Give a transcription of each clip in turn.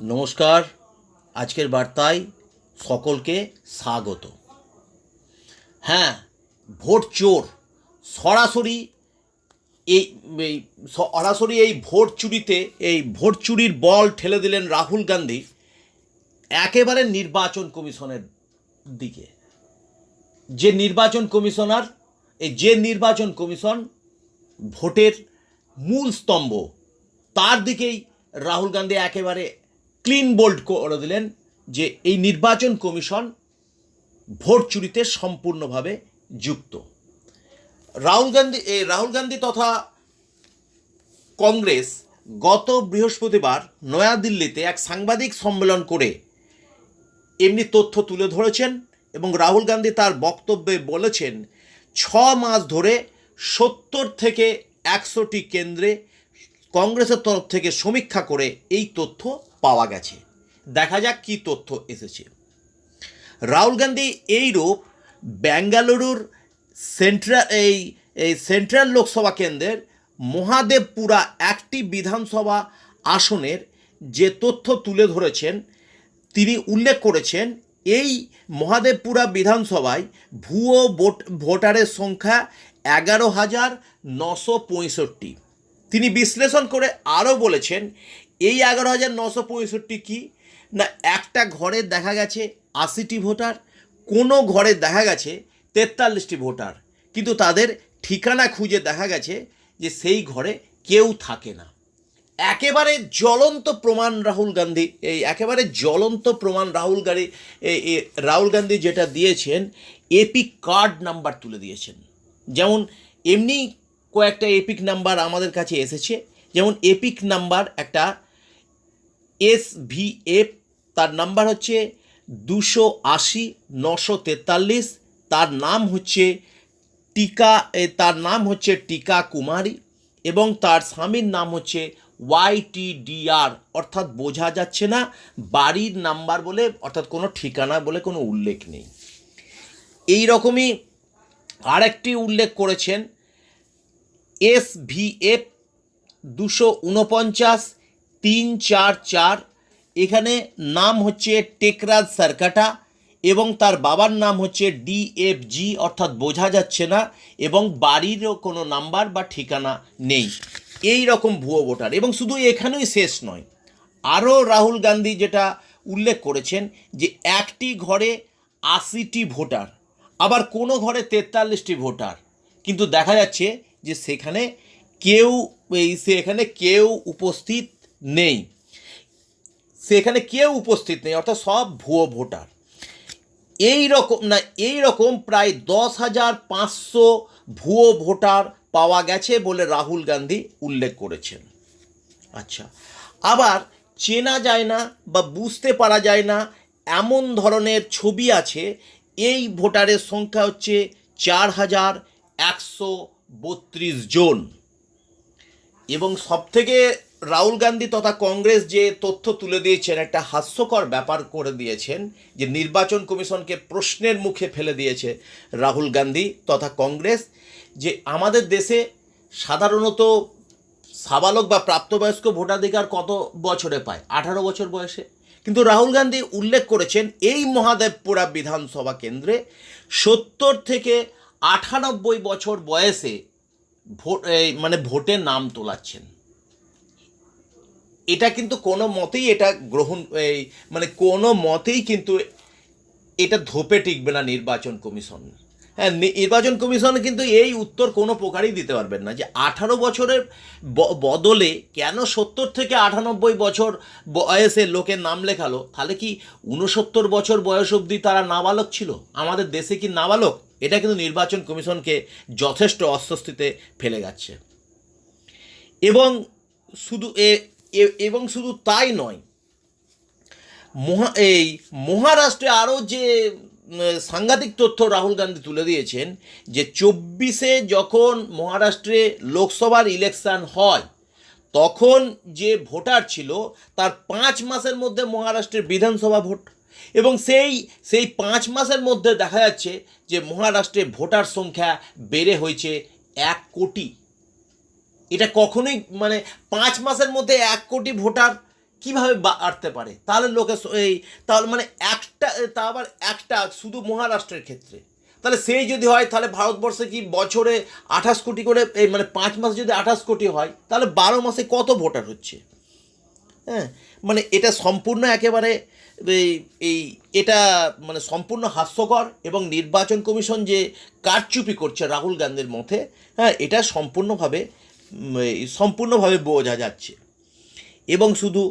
নমস্কার, আজকের বার্তায় সকলকে স্বাগত। হ্যাঁ ভোট চোর, সরাসরি এই সরাসরি এই ভোট চুরিতে, এই ভোট চুরির বল ঠেলে দিলেন রাহুল গান্ধী একেবারে নির্বাচন কমিশনের দিকে। যে নির্বাচন কমিশনার, এই যে নির্বাচন কমিশন ভোটের মূল স্তম্ভ, তার দিকেই রাহুল গান্ধী একেবারে ক্লিন বোল্ড করে দিলেন যে এই নির্বাচন কমিশন ভোট চুরিতে সম্পূর্ণভাবে যুক্ত। রাহুল গান্ধী রাহুল গান্ধী তথা কংগ্রেস গত বৃহস্পতিবার নয়াদিল্লিতে এক সাংবাদিক সম্মেলন করে এমনি তথ্য তুলে ধরেছেন এবং রাহুল গান্ধী তার বক্তব্যে বলেছেন, ছ মাস ধরে সত্তর থেকে একশোটি কেন্দ্রে কংগ্রেসের তরফ থেকে সমীক্ষা করে এই তথ্য পাওয়া গেছে। দেখা যাক কি তথ্য এসেছে। রাহুল গান্ধী এই রূপ বেঙ্গালুরুর সেন্ট্রাল এই এই সেন্ট্রাল লোকসভা কেন্দ্রের মহাদেবপুরা একটি বিধানসভা আসনের যে তথ্য তুলে ধরেছেন, তিনি উল্লেখ করেছেন, এই মহাদেবপুরা বিধানসভায় ভুয়ো ভোট, ভোটারের সংখ্যা এগারো হাজার নশো পঁয়ষট্টি। তিনি বিশ্লেষণ করে আরও বলেছেন এই এগারো হাজার নশো পঁয়ষট্টি কী? না, একটা ঘরে দেখা গেছে আশিটি ভোটার, কোনো ঘরে দেখা গেছে তেতাল্লিশটি ভোটার। কিন্তু তাদের ঠিকানা খুঁজে দেখা গেছে যে সেই ঘরে কেউ থাকে না। একেবারে জ্বলন্ত প্রমাণ রাহুল গান্ধী, এই একেবারে জ্বলন্ত প্রমাণ রাহুল গান্ধী রাহুল গান্ধী যেটা দিয়েছেন, এপিক কার্ড নাম্বার তুলে দিয়েছেন। যেমন এমনি কয়েকটা এপিক নাম্বার আমাদের কাছে এসেছে, যেমন এপিক নাম্বার একটা এস ভি এফ তার নাম্বার হচ্ছে দুশো আশি, নশো তেতাল্লিশ, তার নাম হচ্ছে টিকা তার নাম হচ্ছে টিকা কুমারী এবং তার স্বামীর নাম হচ্ছে ওয়াইটিডিআর অর্থাৎ বোঝা যাচ্ছে না বাড়ির নাম্বার বলে, অর্থাৎ কোনো ঠিকানা বলে কোনো উল্লেখ নেই। এই রকমই আরেকটি উল্লেখ করেছেন এস ভি এফ দুশো উনপঞ্চাশ তিন চার চার। এখানে নাম হচ্ছে টেকরাজ সার্কাটা এবং তার বাবার নাম হচ্ছে ডিএফজি অর্থাৎ বোঝা যাচ্ছে না এবং বাড়িরও কোনো নাম্বার বা ঠিকানা নেই। এই রকম ভুয়ো ভোটার এবং শুধু এখানেই শেষ নয়। আরও রাহুল গান্ধী যেটা উল্লেখ করেছেন যে একটি ঘরে আশিটি ভোটার, আবার কোনো ঘরে তেতাল্লিশটি ভোটার। কিন্তু দেখা যাচ্ছে যে সেখানে কেউ, এই সেখানে কেউ উপস্থিত নেই। সেখানে কেউ উপস্থিত নেই, অর্থাৎ সব ভুয়ো ভোটার। এই রকম না, এই রকম প্রায় দশ হাজার পাঁচশো ভুয়ো ভোটার পাওয়া গেছে বলে রাহুল গান্ধী উল্লেখ করেছেন। আচ্ছা আবার চেনা যায় না বা বুঝতে পারা যায় না এমন ধরনের ছবি আছে, এই ভোটারের সংখ্যা হচ্ছে চার হাজার একশো বত্রিশ জন। এবং সবথেকে রাহুল গান্ধী তথা কংগ্রেস যে তথ্য তুলে দিয়েছেন, একটা হাস্যকর ব্যাপার করে দিয়েছেন, যে নির্বাচন কমিশনকে প্রশ্নের মুখে ফেলে দিয়েছে রাহুল গান্ধী তথা কংগ্রেস, যে আমাদের দেশে সাধারণত সাবালক বা প্রাপ্তবয়স্ক ভোটাধিকার কত বছরে পায়? আঠারো বছর বয়সে। কিন্তু রাহুল গান্ধী উল্লেখ করেছেন, এই মহাদেবপুরা বিধানসভা কেন্দ্রে সত্তর থেকে আটানব্বই বছর বয়সে ভোট মানে ভোটে নাম তোলাচ্ছেন। এটা কিন্তু কোনো মতেই এটা গ্রহণ মানে কোনো মতেই কিন্তু এটা ধোপে টিকবে না নির্বাচন কমিশন। হ্যাঁ নির্বাচন কমিশন কিন্তু এই উত্তর কোনো প্রকারই দিতে পারবেন না যে আঠারো বছরের বদলে কেন সত্তর থেকে আটানব্বই বছর বয়সে লোকের নাম লেখালো? তাহলে কি উনসত্তর বছর বয়স অবধি তারা নাবালক ছিল? আমাদের দেশে কি নাবালক? এটা কিন্তু নির্বাচন কমিশনকে যথেষ্ট অস্বস্তিতে ফেলে যাচ্ছে। এবং শুধু এবং শুধু তাই নয়, মহা, এই মহারাষ্ট্রে আরও যে সাংঘাতিক তথ্য রাহুল গান্ধী তুলে দিয়েছেন যে চব্বিশে যখন মহারাষ্ট্রে লোকসভার ইলেকশন হয়, তখন যে ভোটার ছিল, তার পাঁচ মাসের মধ্যে মহারাষ্ট্রের বিধানসভা ভোট এবং সেই সেই পাঁচ মাসের মধ্যে দেখা যাচ্ছে যে মহারাষ্ট্রে ভোটার সংখ্যা বেড়ে হয়েছে এক কোটি। এটা কখনোই মানে পাঁচ মাসের মধ্যে এক কোটি ভোটার কীভাবে বাড়তে পারে? তাহলে লোকে এই, তাহলে মানে একটা, তা আবার একটা শুধু মহারাষ্ট্রের ক্ষেত্রে। তাহলে সেই যদি হয়, তাহলে ভারতবর্ষে কি বছরে আঠাশ কোটি করে, এই মানে পাঁচ মাস যদি আঠাশ কোটি হয়, তাহলে বারো মাসে কত ভোটার হচ্ছে? হ্যাঁ মানে এটা সম্পূর্ণ একেবারে এই, এটা মানে সম্পূর্ণ হাস্যকর এবং নির্বাচন কমিশন যে কারচুপি করছে রাহুল গান্ধীর মধ্যে হ্যাঁ এটা সম্পূর্ণভাবে সম্পূর্ণভাবে বোঝা যাচ্ছে। এবং শুধু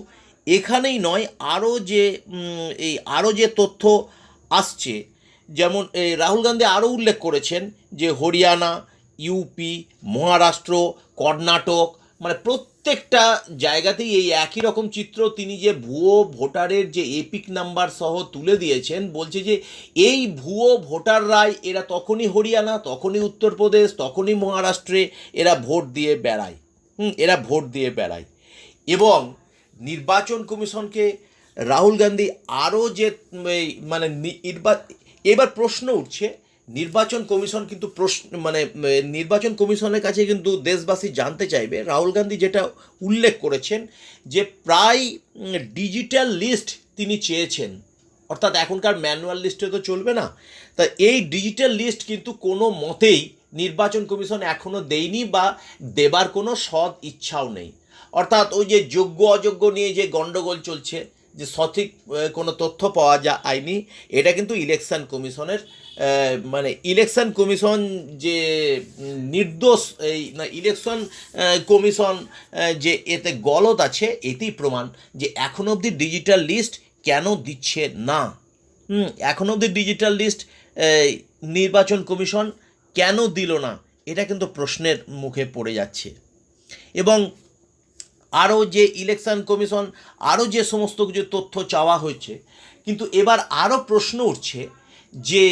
এখানেই নয়, আরও যে এই, আরও যে তথ্য আসছে, যেমন এই রাহুল গান্ধী আরও উল্লেখ করেছেন যে হরিয়ানা, ইউপি, মহারাষ্ট্র, কর্ণাটক মানে প্রত্যেকটা জায়গাতেই এই একই রকম চিত্র তিনি যে ভুয়ো ভোটারের যে এপিক নাম্বার সহ তুলে দিয়েছেন, বলছে যে এই ভুয়ো ভোটাররাই এরা তখনই হরিয়ানা, তখনই উত্তরপ্রদেশ, তখনই মহারাষ্ট্রে এরা ভোট দিয়ে বেড়ায়। হুম, এরা ভোট দিয়ে বেড়ায়। এবং নির্বাচন কমিশনকে রাহুল গান্ধী আরও যে মানে এবার প্রশ্ন উঠছে নির্বাচন কমিশন কিন্তু প্রশ্ন মানে নির্বাচন কমিশনের কাছে কিন্তু দেশবাসী জানতে চাইবে। রাহুল গান্ধী যেটা উল্লেখ করেছেন যে, প্রায় ডিজিটাল লিস্ট তিনি চেয়েছেন। অর্থাৎ এখনকার ম্যানুয়াল লিস্টে তো চলবে না। তা এই ডিজিটাল লিস্ট কিন্তু কোনো মতেই নির্বাচন কমিশন এখনও দেয়নি বা দেবার কোনো সৎ ইচ্ছাও নেই। অর্থাৎ ওই যে যোগ্য অযোগ্য নিয়ে যে গণ্ডগোল চলছে যে সঠিক কোনো তথ্য পাওয়া যায়নি এটা কিন্তু ইলেকশন কমিশনের মানে ইলেকশন কমিশন যে নির্দোষ, এই ইলেকশন কমিশন যে এতে গলত আছে, এতেই প্রমাণ যে এখন অবধি ডিজিটাল লিস্ট কেন দিচ্ছে না। এখন অবধি ডিজিটাল লিস্ট নির্বাচন কমিশন কেন দিল না, এটা কিন্তু প্রশ্নের মুখে পড়ে যাচ্ছে। এবং আরও যে ইলেকশন কমিশন আরও যে সমস্ত কিছু তথ্য চাওয়া হয়েছে। কিন্তু এবার আরও প্রশ্ন উঠছে যে,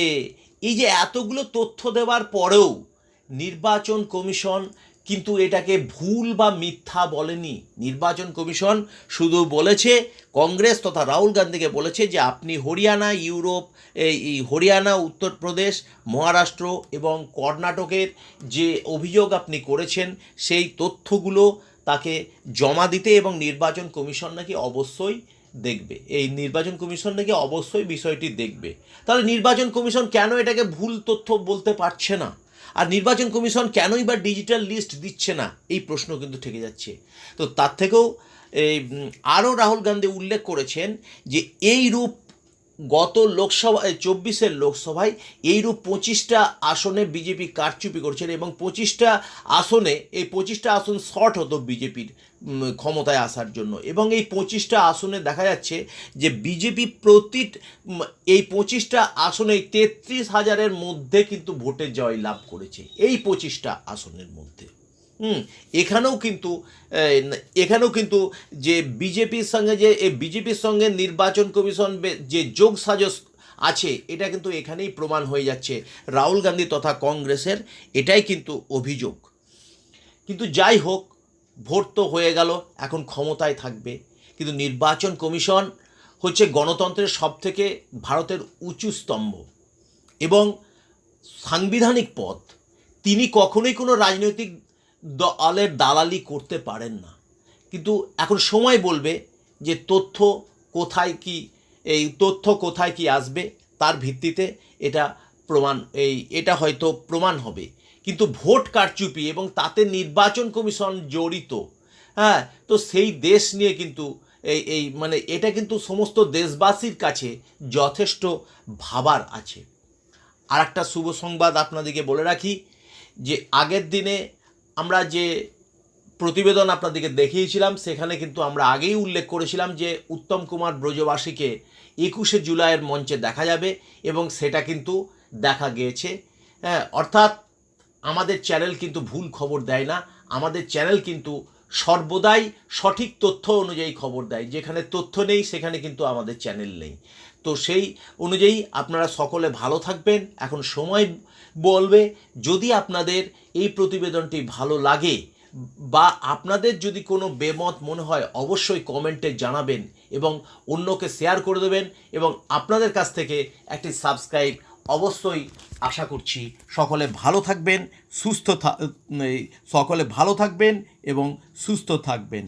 এই যে এতগুলো তথ্য দেওয়ার পরেও নির্বাচন কমিশন কিন্তু এটাকে ভুল বা মিথ্যা বলেনি। নির্বাচন কমিশন শুধু বলেছে, কংগ্রেস তথা রাহুল গান্ধীকে বলেছে যে, আপনি হরিয়ানা, ইউরোপ এই হরিয়ানা, উত্তরপ্রদেশ, মহারাষ্ট্র এবং কর্ণাটকের যে অভিযোগ আপনি করেছেন, সেই তথ্যগুলো তাকে জমা দিতে এবং নির্বাচন কমিশন নাকি অবশ্যই দেখবে। এই নির্বাচন কমিশন নাকি অবশ্যই বিষয়টি দেখবে। তাহলে নির্বাচন কমিশন কেন এটাকে ভুল তথ্য বলতে পারছে না? আর নির্বাচন কমিশন কেনই বা ডিজিটাল লিস্ট দিচ্ছে না? এই প্রশ্ন কিন্তু থেকে যাচ্ছে। তো তার থেকেও এই আরও রাহুল গান্ধী উল্লেখ করেছেন যে এই রূপ গত লোকসভা চব্বিশের লোকসভায় এইরূপ পঁচিশটা আসনে বিজেপি কারচুপি করছেন এবং পঁচিশটা আসনে, এই পঁচিশটা আসন শর্ট হতো বিজেপির ক্ষমতায় আসার জন্য। এবং এই পঁচিশটা আসনে দেখা যাচ্ছে যে বিজেপি প্রতি এই পঁচিশটা আসনে তেত্রিশ হাজারের মধ্যে কিন্তু ভোটে জয় লাভ করেছে, এই পঁচিশটা আসনের মধ্যে। হুম, এখানেও কিন্তু এখানেও কিন্তু যে বিজেপির সঙ্গে যে বিজেপির সঙ্গে নির্বাচন কমিশন যে যোগ সাজস আছে, এটা কিন্তু এখানেই প্রমাণ হয়ে যাচ্ছে। রাহুল গান্ধী তথা কংগ্রেসের এটাই কিন্তু অভিযোগ। কিন্তু যাই হোক, ভোট তো হয়ে গেল, এখন ক্ষমতায় থাকবে। কিন্তু নির্বাচন কমিশন হচ্ছে গণতন্ত্রের সবথেকে ভারতের উঁচু স্তম্ভ। এবং সাংবিধানিক পদ তিনি কখনোই কোনো রাজনৈতিক দলের দালালি করতে পারেন না। কিন্তু এখন সময় বলবে যে তথ্য কোথায় কি, এই তথ্য কোথায় কি আসবে, তার ভিত্তিতে এটা প্রমাণ, এই এটা হয়তো প্রমাণ হবে। কিন্তু ভোট কারচুপি এবং তাতে নির্বাচন কমিশন জড়িত হ্যাঁ তো সেই দেশ নিয়ে কিন্তু এই এই মানে এটা কিন্তু সমস্ত দেশবাসীর কাছে যথেষ্ট ভাবার আছে। আর একটা শুভ সংবাদ আপনাদেরকে বলে রাখি যে আগের দিনে আমরা যে প্রতিবেদন আপনাদেরকে দেখিয়েছিলাম, সেখানে কিন্তু আমরা আগেই উল্লেখ করেছিলাম যে উত্তম কুমার ব্রজবাসীকে একুশে জুলাইয়ের মঞ্চে দেখা যাবে এবং সেটা কিন্তু দেখা গিয়েছে। হ্যাঁ অর্থাৎ আমাদের চ্যানেল কিন্তু ভুল খবর দেয় না। আমাদের চ্যানেল কিন্তু সর্বদাই সঠিক তথ্য অনুযায়ী খবর দেয়। যেখানে তথ্য নেই, সেখানে কিন্তু আমাদের চ্যানেল নেই। তো সেই অনুযায়ী আপনারা সকলে ভালো থাকবেন। এখন সময় বলবে, যদি আপনাদের এই প্রতিবেদনটি ভালো লাগে বা আপনাদের যদি কোনো বেমত মনে হয়, অবশ্যই কমেন্টে জানাবেন এবং অন্যকে শেয়ার করে দেবেন এবং আপনাদের কাছ থেকে একটি সাবস্ক্রাইব অবশ্যই আশা করছি সকলে ভালো থাকবেন সুস্থ সকলে ভালো থাকবেন এবং সুস্থ থাকবেন।